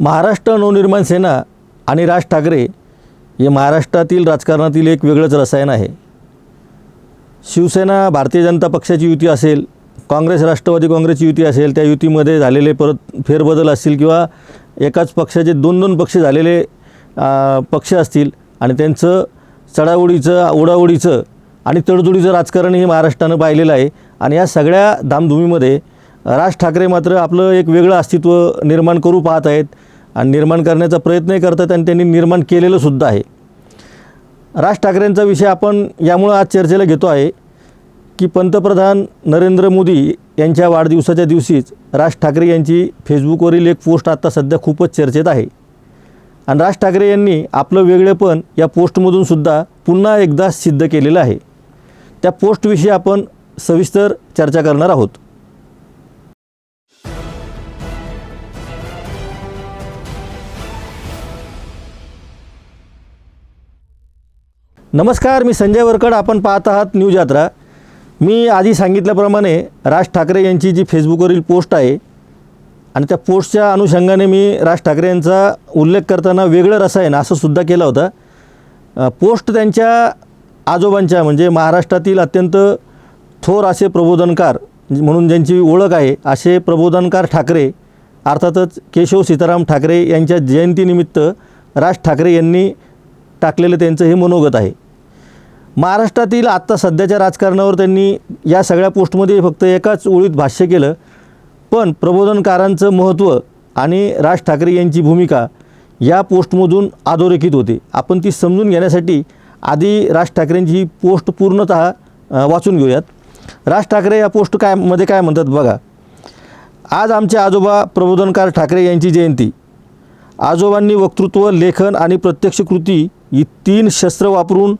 महाराष्ट्र नवनिर्माण सेना आणि राज ठाकरे हे महाराष्ट्रातील राजकारणातील एक वेगळंच रसायन आहे. शिवसेना भारतीय जनता पक्षाची युती असेल काँग्रेस राष्ट्रवादी काँग्रेसची युती असेल त्या युतीमध्ये झालेले परत फेरबदल असतील किंवा एकाच पक्षाचे दोन दोन पक्ष झालेले पक्ष असतील आणि त्यांचं चढाओढीचं ओढाओढीचं आणि तडजोडीचं राजकारण हे महाराष्ट्रानं पाहिलेलं आहे. आणि या सगळ्या धामधुमीमध्ये राज ठाकरे मात्र आपलं एक वेगळं अस्तित्व निर्माण करू पाहत आहेत. आणि निर्माण करण्याचा प्रयत्नही करतात आणि त्यांनी निर्माण केलेलं सुद्धा आहे. राज ठाकरेंचा विषय आपण यामुळं आज चर्चेला घेतो आहे की पंतप्रधान नरेंद्र मोदी यांच्या वाढदिवसाच्या दिवशीच राज ठाकरे यांची फेसबुकवरील एक पोस्ट आता सध्या खूपच चर्चेत आहे. आणि राज ठाकरे यांनी आपलं वेगळेपण या पोस्टमधून सुद्धा पुन्हा एकदा सिद्ध केलेलं आहे. त्या पोस्टविषयी आपण सविस्तर चर्चा करणार आहोत. नमस्कार मी संजय वरकड. आपण पाहत आहात न्यूज यात्रा. मी आधी सांगितल्याप्रमाणे राज ठाकरे यांची जी फेसबुकवरील पोस्ट आहे आणि त्या पोस्टच्या अनुषंगाने मी राज ठाकरे यांचा उल्लेख करताना वेगळं रसायन असं सुद्धा केला होता. पोस्ट त्यांच्या आजोबांच्या म्हणजे महाराष्ट्रातील अत्यंत थोर असे प्रबोधनकार म्हणून ज्यांची ओळख आहे असे प्रबोधनकार ठाकरे अर्थातच केशव सीताराम ठाकरे यांच्या जयंतीनिमित्त राज ठाकरे यांनी टाकलेलं त्यांचं हे मनोगत आहे. महाराष्ट्रातील आत्ता सध्याच्या राजकारणावर त्यांनी या सगळ्या पोस्टमध्ये फक्त एकाच ओळीत भाष्य केलं. पण प्रबोधनकारांचं महत्त्व आणि राज ठाकरे यांची भूमिका या पोस्टमधून अधोरेखित होते. आपण ती समजून घेण्यासाठी आधी राज ठाकरेंची ही पोस्ट पूर्णत वाचून घेऊयात. राज ठाकरे या पोस्ट काय मध्ये काय म्हणतात बघा. आज आमचे आजोबा प्रबोधनकार ठाकरे यांची जयंती. आजोबांनी वक्तृत्व लेखन आणि प्रत्यक्ष कृती ही तीन शस्त्र वापरून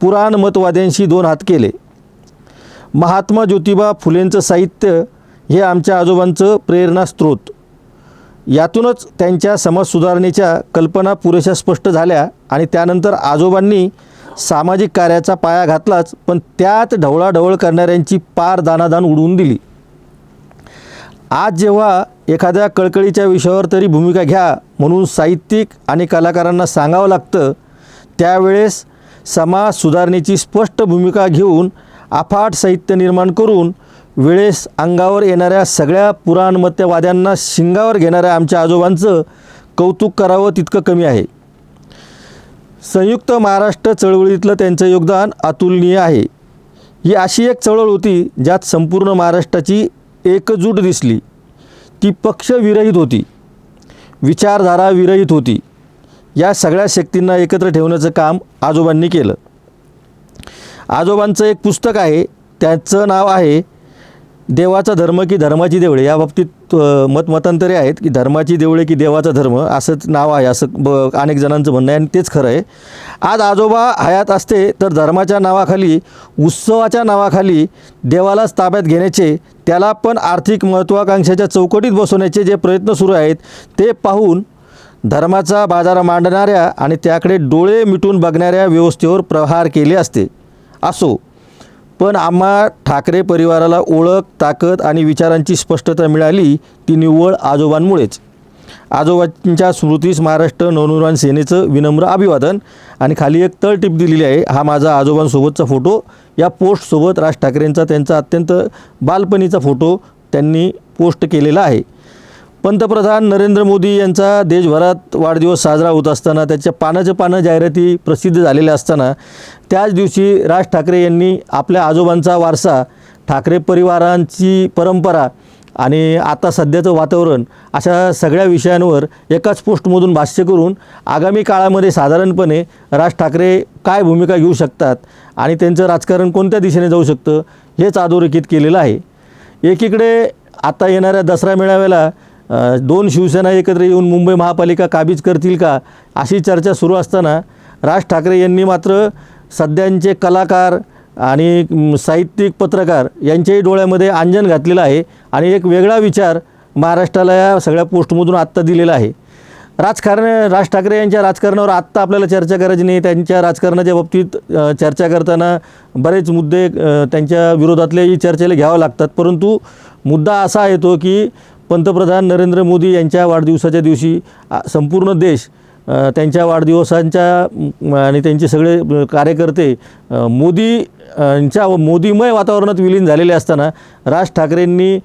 पुराणमतवाद्यांशी दोन हात केले. महात्मा ज्योतिबा फुलेंचं साहित्य हे आमच्या आजोबांचं प्रेरणास्त्रोत यातूनच त्यांच्या समाज सुधारणेच्या कल्पना पुरेशा स्पष्ट झाल्या आणि त्यानंतर आजोबांनी सामाजिक कार्याचा पाया घातलाच पण त्यात ढवळाढवळ करणाऱ्यांची पार दानादान उडवून दिली. आज जेव्हा एखाद्या कळकळीच्या विषयावर तरी भूमिका घ्या म्हणून साहित्यिक आणि कलाकारांना सांगावं लागतं त्यावेळेस समाज सुधारणेची स्पष्ट भूमिका घेऊन अफाट साहित्य निर्माण करून वेळेस अंगावर येणाऱ्या सगळ्या पुराणमत्यवाद्यांना शिंगावर घेणाऱ्या आमच्या आजोबांचं कौतुक करावं तितकं कमी आहे. संयुक्त महाराष्ट्र चळवळीतलं त्यांचं योगदान अतुलनीय आहे. ही अशी एक चळवळ होती ज्यात संपूर्ण महाराष्ट्राची एकजूट दिसली. ती पक्षविरहित होती. विचारधारा विरहित होती. या सगळ्या शक्तींना एकत्र ठेवण्याचं काम आजोबांनी केलं. आजोबांचं एक पुस्तक आहे त्याचं नाव आहे देवाचा धर्म की धर्माची देवळे. या बाबतीत मतमतांतरे आहेत की धर्माची देवळे की देवाचा धर्म असंच नाव आहे असं ब अनेक जणांचं म्हणणं आहे आणि तेच खरं आहे. आज आजोबा हयात असते तर धर्माच्या नावाखाली उत्सवाच्या नावाखाली देवालाच ताब्यात घेण्याचे त्याला पण आर्थिक महत्त्वाकांक्षाच्या चौकटीत बसवण्याचे जे प्रयत्न सुरू आहेत ते पाहून धर्माचा बाजार मांडणाऱ्या आणि त्याकडे डोळे मिटून बघणाऱ्या व्यवस्थेवर प्रहार केले असते. असो पण आम्हा ठाकरे परिवाराला ओळख ताकद आणि विचारांची स्पष्टता मिळाली ती निव्वळ आजोबांमुळेच. आजोबांच्या स्मृतीस महाराष्ट्र नवनिर्माण सेनेचं विनम्र अभिवादन आणि खाली एक तळटीप दिलेली आहे. हा माझा आजोबांसोबतचा फोटो. या पोस्टसोबत राज ठाकरेंचा त्यांचा अत्यंत बालपणीचा फोटो त्यांनी पोस्ट केलेला आहे. पंतप्रधान नरेंद्र मोदी यांचा देशभरात वाढदिवस साजरा होत असताना त्याच्या पानाचं पानं जाहिराती प्रसिद्ध झालेल्या असताना त्याच दिवशी राज ठाकरे यांनी आपल्या आजोबांचा वारसा ठाकरे परिवारांची परंपरा आणि आता सध्याचं वातावरण अशा सगळ्या विषयांवर एकाच पोस्टमधून भाष्य करून आगामी काळामध्ये साधारणपणे राज ठाकरे काय भूमिका घेऊ शकतात आणि त्यांचं राजकारण कोणत्या दिशेने जाऊ शकतं हेच अधोरेखित केलेलं आहे. एकीकडे आता येणाऱ्या दसरा मेळाव्याला दोन शिवसेना एकत्र येऊन मुंबई महापालिका काबीज करतील का? अशी चर्चा सुरू असताना राज ठाकरे यांनी मात्र सध्यांचे कलाकार आणि साहित्यिक पत्रकार यांच्याही डोळ्यामध्ये अंजन घातलेलं आहे. आणि एक वेगळा विचार महाराष्ट्राला या सगळ्या पोस्टमधून आत्ता दिलेला आहे. राजकारण राज ठाकरे यांच्या राजकारणावर आत्ता आपल्याला चर्चा करायची नाही. त्यांच्या राजकारणाच्या बाबतीत चर्चा करताना बरेच मुद्दे त्यांच्या विरोधातलेही चर्चेला घ्यावे लागतात. परंतु मुद्दा असा येतो की पंतप्रधान नरेंद्र मोदी यांच्या वाढदिवसाच्या दिवशी संपूर्ण देश त्यांच्या वाढदिवसांच्या आणि त्यांचे सगळे कार्यकर्ते मोदी यांच्या मोदीमय वातावरणात विलीन झालेले असताना राज ठाकरेंनी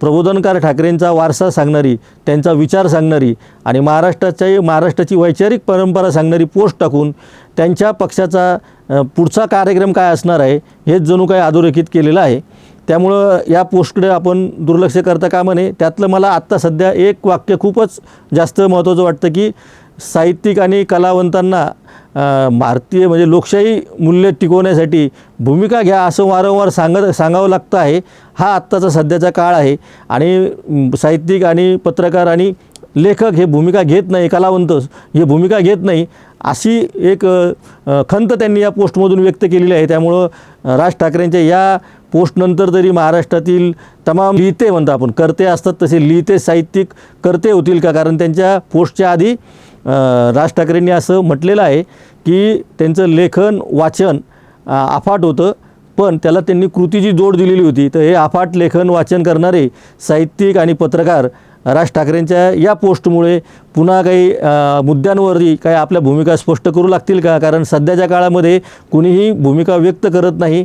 प्रबोधनकार ठाकरेंचा वारसा सांगणारी त्यांचा विचार सांगणारी आणि महाराष्ट्राच्या महाराष्ट्राची वैचारिक परंपरा सांगणारी पोस्ट टाकून त्यांच्या पक्षाचा पुढचा कार्यक्रम काय असणार आहे हेच जणू काय अधोरेखित केलेलं आहे. त्यामुळं या पोस्टकडे आपण दुर्लक्ष करता कामा नये. त्यातलं मला आत्ता सध्या एक वाक्य खूपच जास्त महत्त्वाचं वाटतं की साहित्यिक आणि कलावंतांना भारतीय म्हणजे लोकशाही मूल्य टिकवण्यासाठी भूमिका घ्या असं वारंवार सांगत सांगावं लागतं आहे. हा आत्ताचा सध्याचा काळ आहे. आणि साहित्यिक आणि पत्रकार आणि लेखक हे भूमिका घेत नाही कलावंत हे भूमिका घेत नाही अशी एक खंत त्यांनी या पोस्टमधून व्यक्त केलेली आहे. त्यामुळं राज ठाकरेंच्या या पोस्टनंतर तरी महाराष्ट्रातील तमाम लिहिते म्हणतो आपण करते असतात तसे लिहिते साहित्यिक करते होतील का? कारण त्यांच्या पोस्टच्या आधी राज ठाकरेंनी असं म्हटलेलं आहे की त्यांचं लेखन वाचन अफाट होतं पण त्याला त्यांनी कृतीची जोड दिलेली होती. तर हे अफाट लेखन वाचन करणारे साहित्यिक आणि पत्रकार राज ठाकरेंच्या या पोस्टमुळे पुन्हा काही मुद्द्यांवरही काही आपल्या भूमिका स्पष्ट करू लागतील का? कारण सध्याच्या काळामध्ये कुणीही भूमिका व्यक्त करत नाही.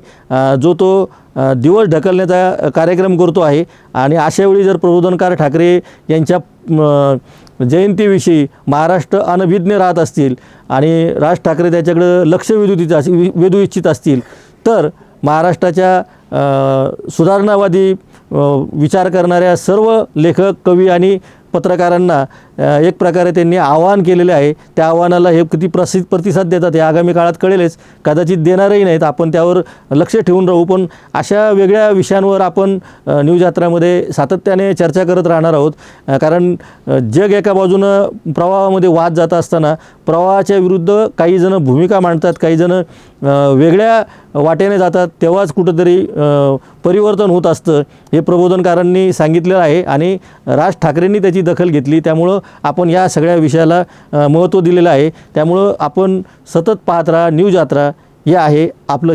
जो तो दिवस ढकलण्याचा कार्यक्रम करतो आहे. आणि अशावेळी जर प्रबोधनकार ठाकरे यांच्या जयंतीविषयी महाराष्ट्र अनभिज्ञ राहत असतील आणि राज ठाकरे त्याच्याकडं लक्ष वेधू इच्छित वेधू इच्छित असतील तर महाराष्ट्राच्या सुधारणावादी विचार करणाऱ्या सर्व लेखक कवी आणि पत्रकारांना एक प्रकारे त्यांनी आवाहन केलेले आहे. त्या आव्हानाला हे किती प्रसिद्ध प्रतिसाद देतात हे आगामी काळात कळेलच. कदाचित देणारही नाहीत. आपण त्यावर लक्ष ठेवून राहू. पण अशा वेगळ्या विषयांवर आपण न्यूज यात्रामध्ये सातत्याने चर्चा करत राहणार आहोत. कारण जग एका बाजूनं प्रवाहामध्ये वाद जात असताना प्रवाहाच्या विरुद्ध काही जण भूमिका मांडतात काही जण वेगळ्या वाटेने जातात तेव्हाच कुठंतरी परिवर्तन होत असतं हे प्रबोधनकारांनी सांगितलेलं आहे आणि राज ठाकरेंनी त्याची दखल घेतली. त्यामुळं आपण या सगळ्या विषयाला महत्त्व दिलेलं आहे. त्यामुळं आपण सतत पाहत राहा न्यूज यात्रा हे आहे आपलं